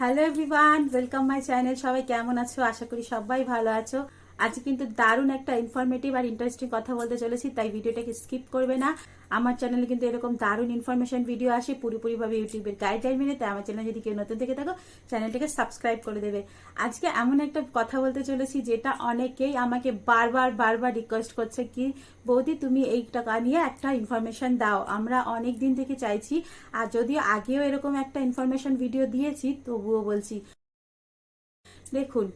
Hello everyone welcome my channel সবাই কেমন আছো? আশা করি সবাই ভালো আছো। আজ কিন্তু দারুণ একটা ইনফরমেটিভ আর ইন্টারেস্টিং কথা বলতে চলেছি, তাই ভিডিওটাকে স্কিপ করবে না। আমার চ্যানেলে কিন্তু এরকম দারুণ ইনফরমেশন ভিডিও আসে, পুরোপুরিভাবে ইউটিউবের গাইডলাইন মেনে, তাই আমার চ্যানেল যদি কেউ নতুন থেকে থাকো চ্যানেলটাকে সাবস্ক্রাইব করে দেবে। আজকে এমন একটা কথা বলতে চলেছি, যেটা অনেকেই আমাকে বারবার বারবার রিকোয়েস্ট করছে কি, বৌদি তুমি এই টাকা নিয়ে একটা ইনফরমেশন দাও। আমরা অনেক দিন থেকে চাইছি, আর যদিও আগেও এরকম একটা ইনফরমেশন ভিডিও দিয়েছি, তবুও বলছি। দেখুন,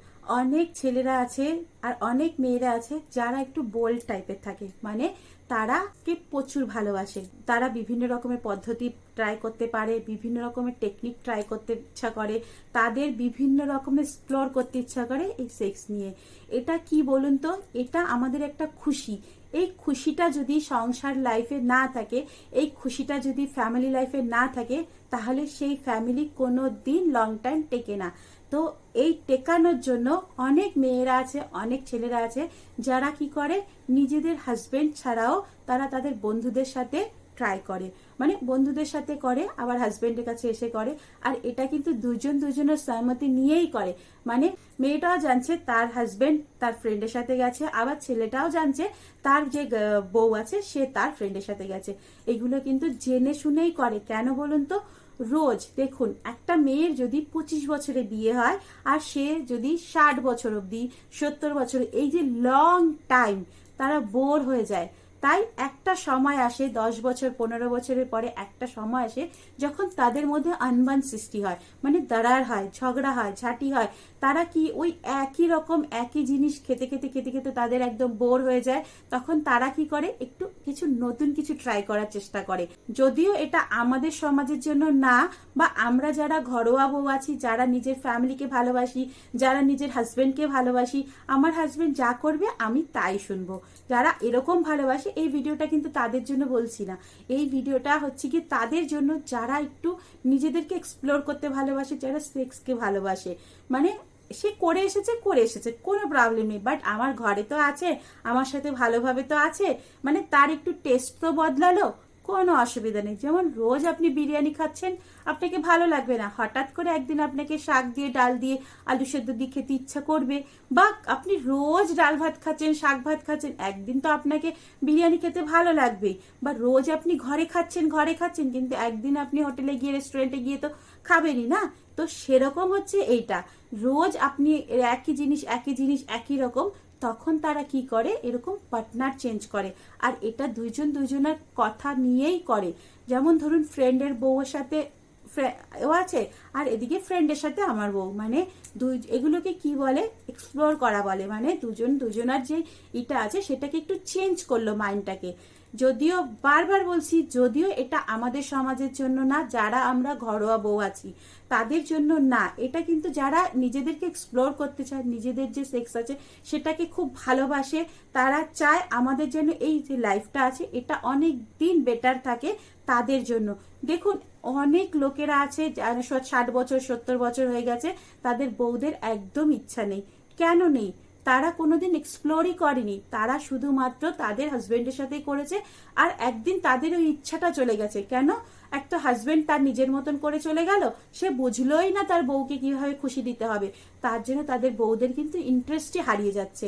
অনেক ছেলেরা আছে আর অনেক মেয়েরা আছে, যারা একটু বোল্ড টাইপের থাকে। মানে তারা কে প্রচুর ভালোবাসে। তারা বিভিন্ন রকমের পদ্ধতি ট্রাই করতে পারে, বিভিন্ন রকমের টেকনিক ট্রাই করতে ইচ্ছা করে, তাদের বিভিন্ন রকমের এক্সপ্লোর করতে ইচ্ছা করে এই সেক্স নিয়ে। এটা কি বলুন তো? এটা আমাদের একটা খুশি। এই খুশিটা যদি সংসার লাইফে না থাকে, এই খুশিটা যদি ফ্যামিলি লাইফে না থাকে, তাহলে সেই ফ্যামিলি কোনো দিন লং টাইম টেকে না। তো এই টেকানোর জন্য অনেক মেয়েরা আছে, অনেক ছেলেরা আছে যারা কি করে, নিজেদের হাজবেন্ড ছাড়াও তারা তাদের বন্ধুদের সাথে ট্রাই করে। মানে বন্ধুদের সাথে করে, আবার হাজবেন্ডের কাছে এসে করে। আর এটা কিন্তু দুজন দুজনের সহমতি নিয়েই করে। মানে মেয়েটাও জানছে তার হাজবেন্ড তার ফ্রেন্ডের সাথে গেছে, আবার ছেলেটাও জানছে তার যে বউ আছে সে তার ফ্রেন্ডের সাথে গেছে। এগুলো কিন্তু জেনে শুনেই করে। কেন বলুন তো? রোজ, দেখুন, একটা মেয়ের যদি পঁচিশ বছরে বিয়ে হয় আর সে যদি ষাট বছর অবধি, সত্তর বছর, এই যে লং টাইম তারা বোর হয়ে যায়। তাই একটা সময় আসে, দশ বছর, পনেরো বছরের পরে একটা সময় আসে যখন তাদের মধ্যে আনবান সৃষ্টি হয়। মানে দাঁড়ার হয়, ঝগড়া হয়, ঝাঁটি হয়। তারা কি ওই একই রকম একই জিনিস খেতে খেতে খেতে খেতে তাদের একদম বোর হয়ে যায়? তখন তারা কি করে? একটু কিছু নতুন কিছু ট্রাই করার চেষ্টা করে। যদিও এটা আমাদের সমাজের জন্য না, বা আমরা যারা ঘরোয়া বউ আছি, যারা নিজের ফ্যামিলিকে ভালোবাসি, যারা নিজের হাজবেন্ডকে ভালোবাসি, আমার হাজবেন্ড যা করবে আমি তাই শুনব। যারা এরকম ভালোবাসে এই ভিডিওটা কিন্তু তাদের জন্য বলছি না। এই ভিডিওটা হচ্ছে কি তাদের জন্য যারা একটু নিজেদেরকে এক্সপ্লোর করতে ভালোবাসে, যারা সেক্সকে ভালোবাসে। মানে সে করে এসেছে করে এসেছে, কোনো প্রবলেম নেই। বাট আমার ঘরে তো আছে, আমার সাথে ভালোভাবে তো আছে। মানে তার একটু টেস্ট তো বদলালো কোনো অসুবিধা নেই। যেমন রোজ আপনি বিরিয়ানি খাচ্ছেন, আপনাকে ভালো লাগবে না। হঠাৎ করে একদিন আপনাকে শাক দিয়ে, ডাল দিয়ে আলু সেদ্ধ দিয়ে খেতে ইচ্ছা করবে। বা আপনি রোজ ডাল ভাত খাচ্ছেন, শাক ভাত খাচ্ছেন, একদিন তো আপনাকে বিরিয়ানি খেতে ভালো লাগবেই বা রোজ আপনি ঘরে খাচ্ছেন ঘরে খাচ্ছেন, কিন্তু একদিন আপনি হোটেলে গিয়ে, রেস্টুরেন্টে গিয়ে তো খাবেনই না? তো সেরকম হচ্ছে এইটা। রোজ আপনি একই জিনিস একই জিনিস, একই রকম তখন তারা কি করে? এরকম পার্টনার চেঞ্জ করে। আর এটা দুইজন দুইজনের কথা নিয়েই করে। যেমন ধরুন, ফ্রেন্ডের বউয়ের সাথে ও আছে, আর এদিকে ফ্রেন্ডের সাথে আমার বউ। মানে দুই, এগুলোকে কি বলে? এক্সপ্লোর করা বলে। মানে দুজন দুজনার যে এটা আছে, সেটাকে একটু চেঞ্জ করল মাইন্ডটাকে। যদিও বারবার বলছি, যদিও এটা আমাদের সমাজের জন্য না, যারা আমরা ঘরোয়া বউ আছি, তাদের জন্য না। এটা কিন্তু যারা নিজেদেরকে এক্সপ্লোর করতে চায়, নিজেদের যে সেক্স আছে, সেটাকে খুব ভালোবাসে, তারা চায় আমাদের জন্য এই যে লাইফটা আছে, এটা অনেক দিন বেটার থাকে তাদের জন্য। দেখুন, অনেক লোকেরা আছে ষাট বছর, সত্তর বছর হয়ে গেছে, তাদের বউদের একদম ইচ্ছা নেই। কেন নেই? তারা কোনোদিন এক্সপ্লোরই করেনি। তারা শুধুমাত্র তাদের হাজবেন্ডের সাথেই করেছে আর একদিন তাদের ওই ইচ্ছাটা চলে গেছে। কেন? একটা হাজবেন্ড তার নিজের মতন করে চলে গেল, সে বুঝলোই না তার বউকে কীভাবে খুশি দিতে হবে। তার জন্য তাদের বউদের কিন্তু ইন্টারেস্টই হারিয়ে যাচ্ছে।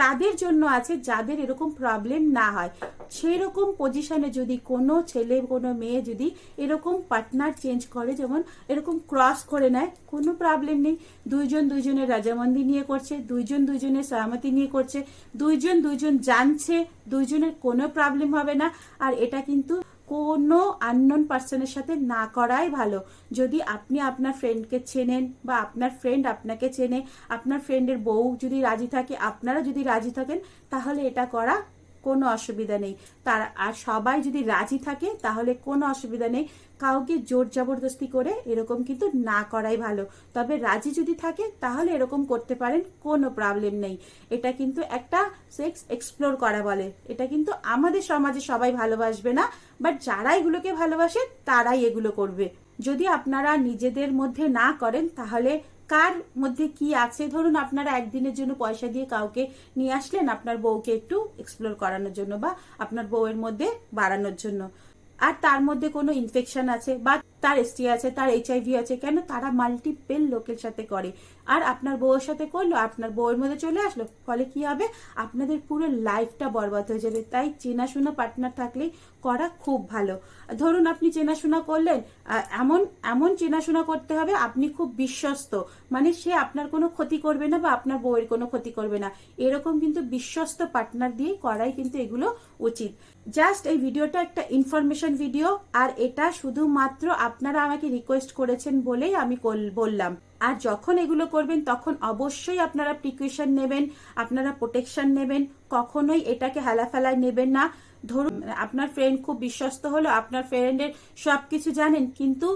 তাদের জন্য আছে যাদের এরকম প্রবলেম না হয়। সেই রকম পজিশনে যদি কোনো ছেলে, কোনো মেয়ে যদি এরকম পার্টনার চেঞ্জ করে, যেমন এরকম ক্রস করে নেয়, কোনো প্রবলেম নেই। দুইজন দুইজনের রাজামন্দি নিয়ে করছে, দুইজন দুইজনের সহমতি নিয়ে করছে, দুইজন দুইজন জানছে, দুইজনের কোনো প্রবলেম হবে না। আর এটা কিন্তু কোনো আননোন পার্সনের সাথে না করাই ভালো। যদি আপনি আপনার ফ্রেন্ডকে চেনেন বা আপনার ফ্রেন্ড আপনাকে চেনে, আপনার ফ্রেন্ডের বউ যদি রাজি থাকে, আপনারা যদি রাজি থাকেন, তাহলে এটা করা কোনো অসুবিধা নেই। তার, আর সবাই যদি রাজি থাকে, তাহলে কোনো অসুবিধা নেই। কাউকে জোর জবরদস্তি করে এরকম কিন্তু না করাই ভালো। তবে রাজি যদি থাকে, তাহলে এরকম করতে পারেন, কোনো প্রবলেম নেই। এটা কিন্তু একটা সেক্স এক্সপ্লোর করা বলে। এটা কিন্তু আমাদের সমাজে সবাই ভালোবাসবে না বাট যারা এগুলোকে ভালোবাসে, তারাই এগুলো করবে। যদি আপনারা নিজেদের মধ্যে না করেন, তাহলে কার মধ্যে কি আছে? ধরুন আপনারা একদিনের জন্য পয়সা দিয়ে কাউকে নিয়ে আসলেন, আপনার বউকে একটু এক্সপ্লোর করানোর জন্য বা আপনার বউয়ের মধ্যে বাড়ানোর জন্য। আর তার মধ্যে কোনো ইনফেকশন আছে বা তার এসটি আছে, তার এইচআইভি আছে, কেন তারা মাল্টিপেল লোকের সাথে করে। আর আপনার বউয়ের সাথে করল, আপনার বউয়ের মধ্যে চলে আসলো, ফলে কি হবে? আপনাদের পুরো লাইফটা বরবাদ হয়ে যাবে। তাই চেনাশোনা পার্টনার থাকলে করা খুব ভালো। ধরুন আপনি চেনাশোনা করলেন এমন এমন চেনাশোনা করতে হবে, আপনি খুব বিশ্বস্ত। মানে সে আপনার কোনো ক্ষতি করবে না বা আপনার বউয়ের কোনো ক্ষতি করবে না। এরকম কিন্তু বিশ্বস্ত পার্টনার দিয়ে করাই কিন্তু এগুলো উচিত। জাস্ট এই ভিডিওটা একটা ইনফরমেশন ভিডিও আর এটা শুধুমাত্র আপনারা আমাকে রিকোয়েস্ট করেছেন বলেই আমি বললাম। আর যখন এগুলো করবেন, তখন অবশ্যই আপনারা প্রিকুয়েশন নেবেন, আপনারা প্রোটেকশন নেবেন, কখনোই এটাকে হেলাফেলায় নেবেন না। ধরুন, আপনার ফ্রেন্ড খুব বিশ্বস্ত হলো, আপনার ফ্রেন্ডের সব কিছু জানেন, কিন্তু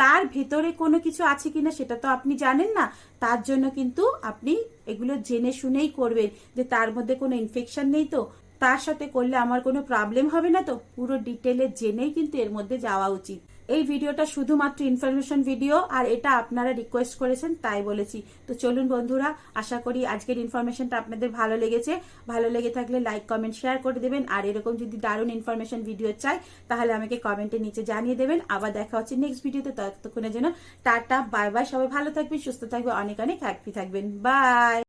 তার ভেতরে কোনো কিছু আছে কিনা সেটা তো আপনি জানেন না। তার জন্য কিন্তু আপনি এগুলো জেনে শুনেই করবেন যে তার মধ্যে কোনো ইনফেকশন নেই তো। তার সাথে করলে আমার কোনো প্রবলেম হবে না তো। পুরো ডিটেলে জেনেই কিন্তু এর মধ্যে যাওয়া উচিত। এই ভিডিওটা শুধুমাত্র ইনফরমেশন ভিডিও আর এটা আপনারা রিকোয়েস্ট করেছেন, তাই বলেছি। তো চলুন বন্ধুরা, আশা করি আজকের ইনফরমেশনটা আপনাদের ভালো লেগেছে। ভালো লেগে থাকলে লাইক কমেন্ট শেয়ার করে দেবেন। আর এরকম যদি দারুণ ইনফরমেশন ভিডিও চাই, তাহলে আমাকে কমেন্টের নিচে জানিয়ে দেবেন। আবার দেখা হচ্ছে নেক্সট ভিডিওতে ততক্ষণের জন্য টাটা বাই বাই সবাই ভালো থাকবেন, সুস্থ থাকবে অনেক অনেক হ্যাপি থাকবেন। বাই